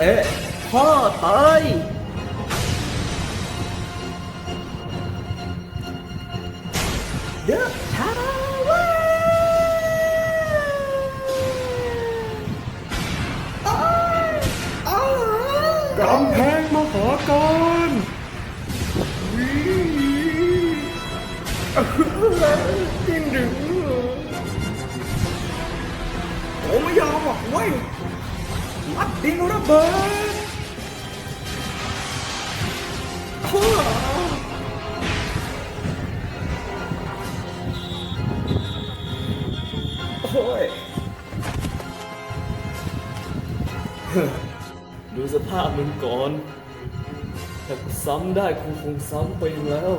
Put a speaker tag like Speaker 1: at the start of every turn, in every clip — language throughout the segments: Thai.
Speaker 1: เตะพ่อตายเดอะทาวกำแพงมหากรจริงดึงผมไม่ยอมหรอกเว้ย วัดดินระเบิดอ้โอ้ยดูสภาพมึงก่อน ถ้ากูซ้ำได้กูคงซ้ำไปแล้ว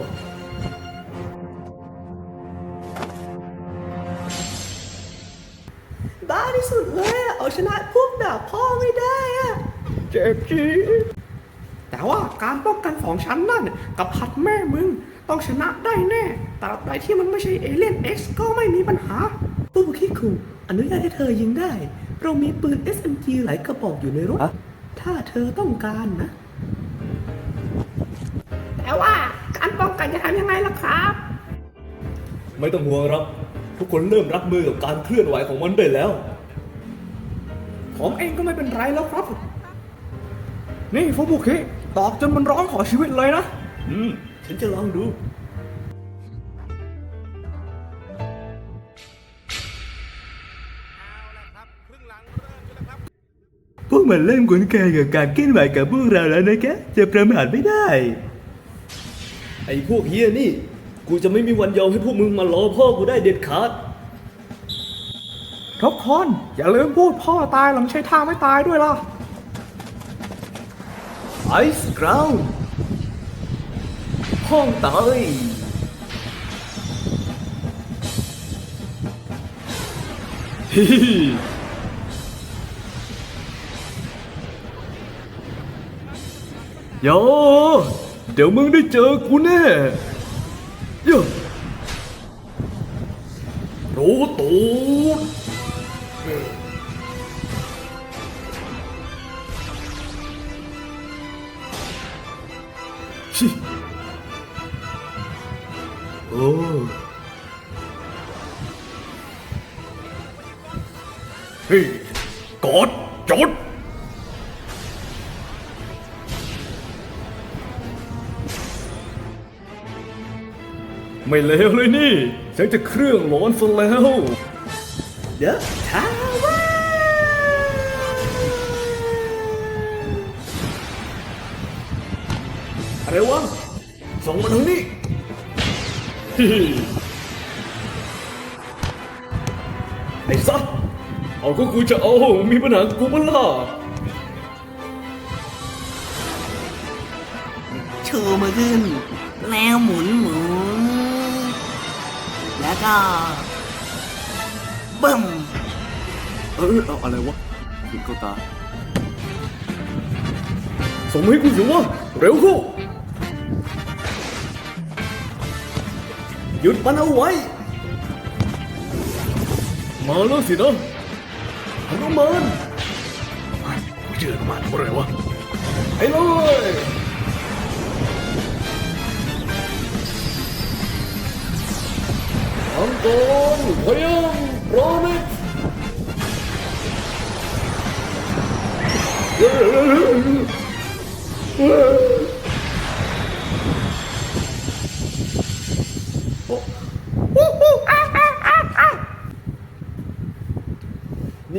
Speaker 1: บ้าที่สุดเลย ชนะพวกด่าพ่อไม่ได้อะเจ็บจีดแต่ว่าการป้องกันของฉันนั่นกับพัดแม่มึงต้องชนะได้แน่ตราบใดที่มันไม่ใช่เอเลี่ยน X ก็ไม่มีปัญหาผู้บุคิคุอนุญาตให้เธอยิงได้ เรามีปืน SMG หลายกระบอกอยู่ในรถ ถ้าเธอต้องการนะ แต่ว่าการป้องกันจะทำยังไงล่ะครับ ไม่ต้องห่วงครับ ทุกคนเริ่มรับมือกับการเคลื่อนไหวของมันได้แล้ว ผมเองก็ไม่เป็นไรแล้วครับ นี่ฟุบุคิตอกจนมันร้องขอชีวิตเลยนะ อืม ฉันจะลองดูพวกมันเริ่มคุ้นเคยกับการเคลื่อนไหวกับพวกเราแล้วนะคะจะประมาทไม่ได้ ไอ้พวกเฮียนี่ กูจะไม่มีวันยอมให้พวกมึงมาล้อพ่อกูได้เด็ดขาด ทุกคนอย่าลืมพูดพ่อตายหลังใช้ท่าไม่ตายด้วยล่ะไอซ์กราวห้องตายฮิฮิโยเดี๋ยวมึงได้เจอกูแน่โยรู้ตูด โอ้เฮ้ยกดจดไม่เลวเลยนี่ฉันจะเครื่องร้อนซะแล้ว เดี๋ยวท้ อะไรวะส่งมาทางนี้ฮิฮิไอ้สัสเอาก็กูจะเอา มีปัญหากูมันล่ะ
Speaker 2: ชูมือขึ้น แล้วหมุนหมุน แล้วก็บึ้ม
Speaker 1: เออเอาอะไรวะถึงเข้าตาส่งมาให้กูสิวะเร็วเหยุดมันเอาไว้ มาแล้วสินะฮนุมานกูเจอฮนุมานอะไรวะไปเลยมังกรพยังโรนิก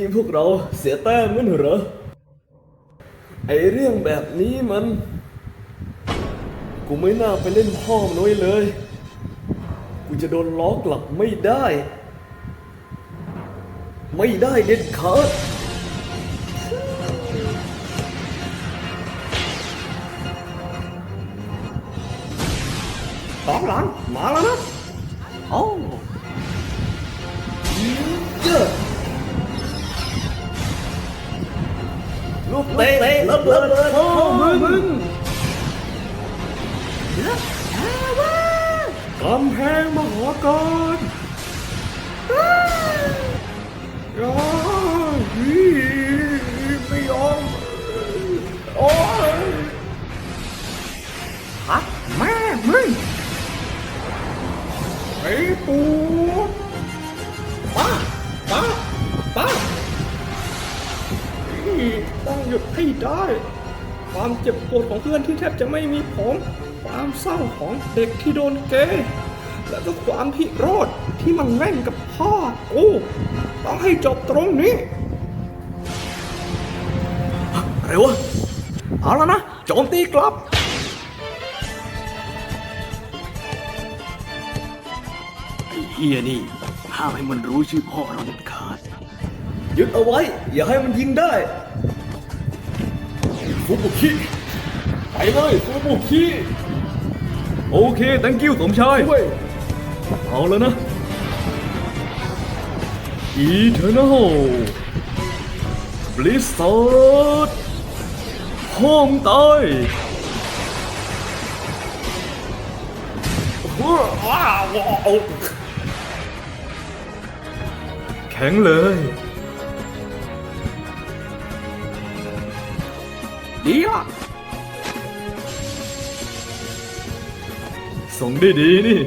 Speaker 1: นี่พวกเราเสียแต้มงั้นเหรอ ไอเรื่องแบบนี้มัน กูไม่น่าไปเล่นพ่อมนไว้เลย กูจะโดนล้อกลับไม่ได้ ไม่ได้เด็ดขาดสองหลังมาแล้วนะโอ้ ลูกเตะระเบิดพ่อมึงฮาวากำแพงมหอกรยอมไม่ยอม
Speaker 3: โอ้ยฮะแม่มึงไอ้ปู ได้ ความเจ็บปวดของเพื่อนที่แทบจะไม่มีผม ความเศร้าของเด็กที่โดนเกย์และก็ความพิโรธที่มันเล่นกับพ่อกูต้องให้จบตรงนี้อะไรวะเอาแล้วนะโจมตีกลับ
Speaker 2: ไอ้เฮียนี่ห้ามให้มันรู้ชื่อพ่อเราเด็ดขาด
Speaker 3: ยึดเอาไว้ อย่าให้มันยิงได้ ฟุบุคิไปเลยฟุบุคิ
Speaker 1: โอเค thank you สมชาย
Speaker 3: ด้วย
Speaker 1: เอาแล้วนะ Eternal Blizzard ห้องตาย
Speaker 3: ว้าวว้าว
Speaker 1: แข็งเลย
Speaker 3: ดีอะ
Speaker 1: ส่งได้ดีนี่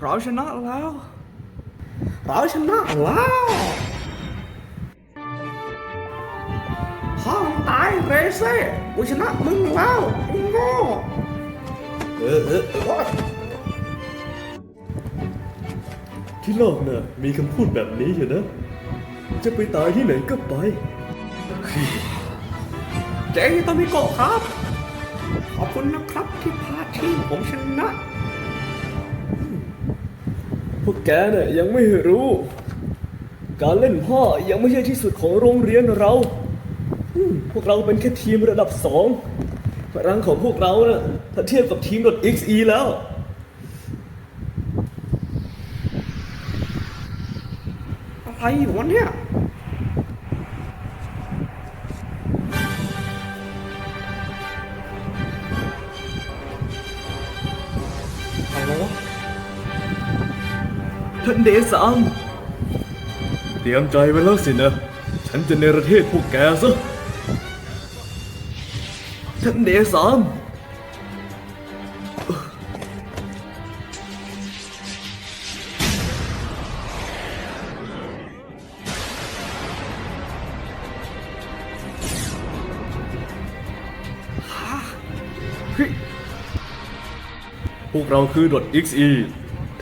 Speaker 3: เราชนะแล้ว เราชนะแล้วห้องตายเรเซ่กูชนะมึงแล้วไอ้โง่เออเออเออ
Speaker 1: ที่โลกน่ะมีคำพูดแบบนี้อยู่นะ จะไปตายที่ไหนก็ไป
Speaker 3: เจโตมิโกะครับ ขอบคุณนะครับที่พาทีมผมชนะ
Speaker 1: พวกแกเนี่ยยังไม่รู้ การเล่นพ่อยังไม่ใช่ที่สุดของโรงเรียนเราอืมพวกเราเป็นแค่ทีมระดับสองพลังของพวกเราเนะ่ะถ้าเทียบกับทีม .xe แล้ว
Speaker 3: อะไรอยู่วะเนี่ยอะไรวะ
Speaker 1: ท่านเดสามเตรียมใจไว้แล้วสินะ ฉันจะเนรเทศพวกแกซะท่านเดสา พวกเราคือ .xe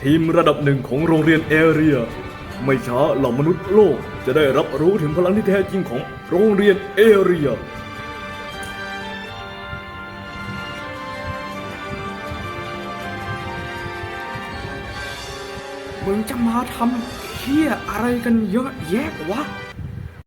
Speaker 1: ทีมระดับหนึ่งของโรงเรียนเอเรีย ไม่ช้าเหล่ามนุษย์โลกจะได้รับรู้ถึงพลังที่แท้จริงของโรงเรียนเอเรีย
Speaker 3: มึงจะมาทำเฮี้ยอะไรกันเยอะแยะวะ